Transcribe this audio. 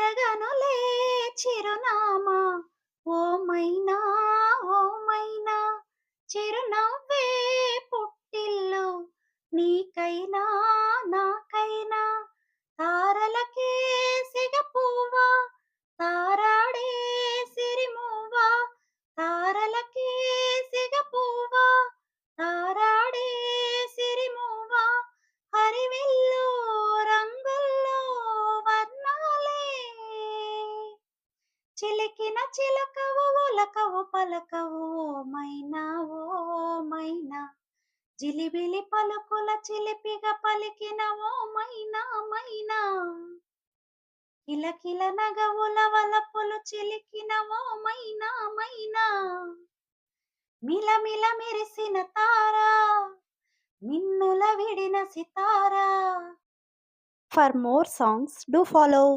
అడగనులే చిరునామా. ఓ మైనా ఓ మైనా చిరునవ్వే పుట్టిల్లు. నీకైనా నాకైనా చిలికిన చిలకవు ఉలకవు పలకవు ఓ మైనా ఓ మైనా. జిలిబిలి పలుకుల చిలిపిగా పలికిన ఓ మైనా మైనా. కిలకిల నగవుల వలపులు చిలికిన ఓ మైనా మైనా. మిలమిల మెరిసిన తారా మిన్నుల విడిన సితారా. For more songs, do follow